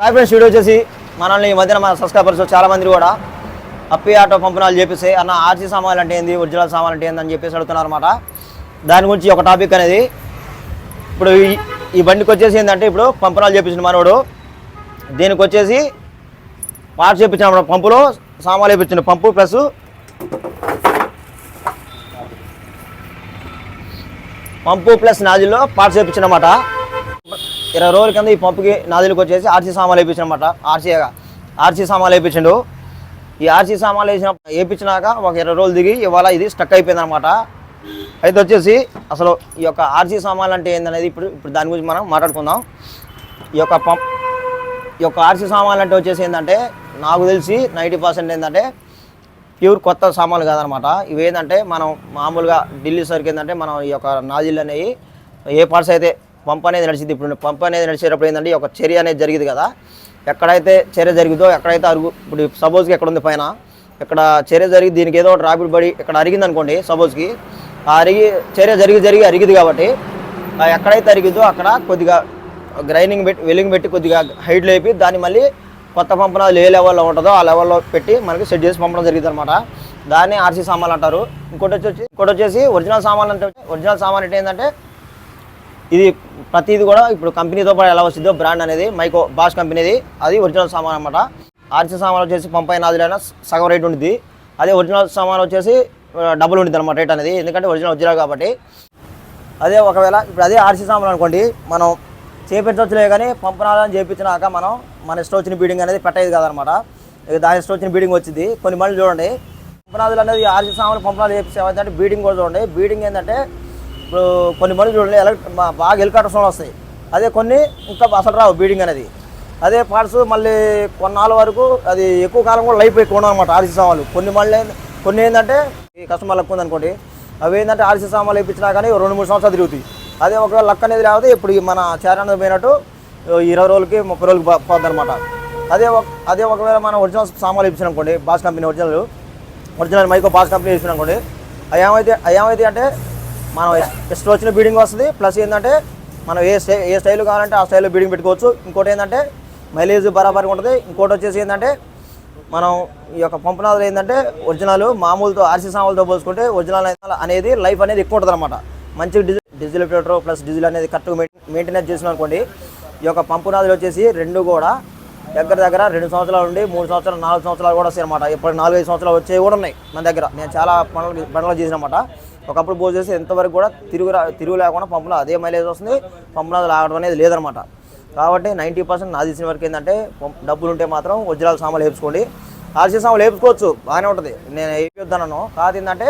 Hi friends video వచ్చేసి మనల్ని ఈ మధ్యన మన సబ్స్క్రైబర్స్ చాలా మంది కూడా అప్పి ఆటో పంపనాలు చెప్పేసి అన్న ఆర్సీ సామాన్లు అంటే ఏంది ఒరిజినల్ సామాన్లు అంటే ఏంది అని చెప్పేసి అడుగుతున్నారు అనమాట దాని గురించి ఒక టాపిక్ అనేది ఇప్పుడు ఈ ఈ బండికి వచ్చేసి ఏంటంటే ఇప్పుడు పంపనాలు చేపించిన మనోడు. దీనికి వచ్చేసి పార్ట్స్ చేపించిన పంపులో సామాన్లు వేపించిన పంపు ప్లస్ పంపు ప్లస్ నాజిల్లో పార్ట్స్ వేయించినమాట ఇరవై రోజుల కింద ఈ పంపుకి నాదులకు వచ్చేసి ఆర్సీ సామాన్లు వేయించినమాట ఆర్సీ ఆర్సీ సామాన్లు వేయించిండు ఈ ఆర్సీ సామాన్లు వేసిన వేయించినాక ఒక ఇరవై రోజులు దిగి ఇవాళ ఇది స్టక్ అయిపోయింది అనమాట అయితే వచ్చేసి అసలు ఈ యొక్క ఆర్సీ సామాన్లు అంటే ఏందనేది ఇప్పుడు ఇప్పుడు దాని గురించి మనం మాట్లాడుకుందాం. ఈ యొక్క పంప్ ఈ యొక్క ఆర్సీ సామాన్లు అంటే వచ్చేసి ఏంటంటే నాకు తెలిసి నైంటీ పర్సెంట్ ఏంటంటే ప్యూర్ కొత్త సామాన్లు కాదనమాట. ఇవి ఏంటంటే మనం మామూలుగా ఢిల్లీ సరికి ఏంటంటే మనం ఈ యొక్క నాజిల్ అనేవి ఏ పార్ట్స్ అయితే పంప్ అనేది నడిచింది ఇప్పుడు పంప్ అనేది నడిచేటప్పుడు ఏంటంటే ఈ యొక్క చర్య అనేది జరిగింది కదా. ఎక్కడైతే చర్య జరిగిందో ఎక్కడైతే అరుగు ఇప్పుడు సపోజ్కి ఎక్కడ ఉంది పైన ఇక్కడ చర్య జరిగి దీనికి ఏదో ఒకటి రాపిడ్ పడి ఇక్కడ అరిగింది అనుకోండి సపోజ్కి ఆ అరిగి చర్య జరిగి జరిగి అరిగింది కాబట్టి ఎక్కడైతే అరిగిందో అక్కడ కొద్దిగా గ్రైనింగ్ పెట్టి వెల్లింగ్ పెట్టి కొద్దిగా హైట్ లేపి దాన్ని మళ్ళీ కొత్త పంపనాలు ఏ లెవెల్లో ఉంటుందో ఆ లెవెల్లో పెట్టి మనకి సెట్ చేసి పంపడం జరిగింది అనమాట దాన్ని ఆర్సీ సామాన్లు అంటారు. ఇంకోటి వచ్చి ఇంకోటి వచ్చేసి ఒరిజినల్ సామాన్లు అంటే ఒరిజినల్ సామాన్ అంటే ఏంటంటే ఇది ప్రతిది కూడా ఇప్పుడు కంపెనీతో పాటు ఎలా వస్తుందో బ్రాండ్ అనేది మైకో బాష్ కంపెనీది అది ఒరిజినల్ సామాన్ అనమాట ఆర్సీ సామాన్ వచ్చేసి పంపై నాదిలైనా సగం రేట్ ఉంటుంది అదే ఒరిజినల్ సామాన్ వచ్చేసి డబుల్ ఉంటుంది అనమాట రేట్ అనేది. ఎందుకంటే ఒరిజినల్ ఒరిజినల్ కాబట్టి. అదే ఒకవేళ ఇప్పుడు అదే ఆర్సీ సామాన్ అనుకోండి మనం చేపించవచ్చులే కానీ పంపనాలని చేపించినాక మనం మన ఇష్టం వచ్చిన బీడింగ్ అనేది పెట్టేది కాదనమాట. ఇక దాని ఇష్టం వచ్చిన బీడింగ్ వచ్చింది. కొన్ని మళ్ళీ చూడండి పంపనాదులు అనేది ఆర్జీ సామాన్లు పంపనాలు చేపించే బీడింగ్ కూడా చూడండి. బీడింగ్ ఏంటంటే ఇప్పుడు కొన్ని మళ్ళీ చూడండి ఎలక్ట్ బాగా హెలికాప్టర్ సౌండ్ వస్తాయి. అదే కొన్ని ఇంకా అసలు రావు బీడింగ్ అనేది. అదే పార్ట్స్ మళ్ళీ కొన్నాళ్ళ వరకు అది ఎక్కువ కాలం కూడా లైఫ్ ఎక్కువ అనమాట ఆర్సీ సామాన్లు. కొన్ని మళ్ళీ కొన్ని ఏంటంటే ఈ కస్టమర్ లక్ ఉందనుకోండి అవి ఏంటంటే ఆర్సీ సామాన్లు ఇప్పించినా కానీ రెండు మూడు సంవత్సరాలు తిరుగుతాయి. అదే ఒకవేళ లక్ అనేది లేకపోతే ఇప్పుడు ఈ మన చేరణ పోయినట్టు ఇరవై రోజులకి ముప్పై రోజులకి పోతుంది అనమాట అదే ఒక అదే ఒకవేళ మనం ఒరిజినల్ సామాన్లు ఇప్పించాం అనుకోండి Bosch company original original Mico Bosch company ఇప్పించాం అనుకోండి అవి ఏమైతే అవి ఏమైతే అంటే మనం ఇష్టం వచ్చిన బీడింగ్ వస్తుంది ప్లస్ ఏంటంటే మనం ఏ స్టై ఏ స్టైల్ కావాలంటే ఆ స్టైల్లో బీడింగ్ పెట్టుకోవచ్చు. ఇంకోటి ఏంటంటే మైలేజ్ బరాబర్గా ఉంటుంది. ఇంకోటి వచ్చేసి ఏంటంటే మనం ఈ యొక్క పంపనాదులు ఏంటంటే ఒరిజినల్ మామూలుతో ఆర్సీ సామాన్లతో పోల్చుకుంటే ఒరిజినల్ అనేది లైఫ్ అనేది ఎక్కువ ఉంటుంది అనమాట మంచి డీజిల్ డీజిల్ ప్లస్ డీజిల్ అనేది కరెక్ట్గా మెయింటెనెన్స్ చేసిన అనుకోండి ఈ యొక్క పంపునాదులు వచ్చేసి రెండు కూడా దగ్గర దగ్గర రెండు సంవత్సరాలు ఉండి మూడు సంవత్సరాలు నాలుగు సంవత్సరాలు కూడా వస్తాయి అనమాట ఇప్పుడు నాలుగైదు సంవత్సరాలు వచ్చేవి కూడా ఉన్నాయి మన దగ్గర. నేను చాలా పనులు పనులు చేసినమాట ఒకప్పుడు పోజ్ చేసి ఎంతవరకు కూడా తిరుగు రా- తిరుగు లేకుండా పంపులో అదే మైలేజ్ వస్తుంది. పంపునాదులు ఆగడం అనేది లేదనమాట కాబట్టి నైంటీ పర్సెంట్ నా తెలిసిన వరకు ఏంటంటే డబ్బులు ఉంటే మాత్రం ఒరిజినల్ సామాన్లు వేపుకోండి. ఆర్సీ సామాన్లు వేపుకోవచ్చు బాగానే ఉంటుంది. నేను వేయొద్దనను కాదు ఏంటంటే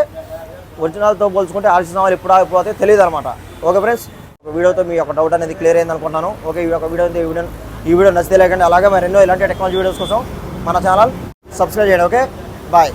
ఒరిజినల్తో పోల్చుకుంటే ఆర్సీ సామాన్లు ఎప్పుడు ఆగిపోతే తెలియదు అనమాట ఓకే ఫ్రెండ్స్ వీడియోతో మీ యొక్క డౌట్ అనేది క్లియర్ అయింది అనుకుంటున్నాను. ఓకే ఈ యొక్క వీడియో ఈ వీడియో ఈ వీడియో నచ్చితే లేకండి అలాగే మరి ఎన్నో ఇలాంటి టెక్నాలజీ వీడియోస్ కోసం మన ఛానల్ సబ్స్క్రైబ్ చేయండి ఓకే బాయ్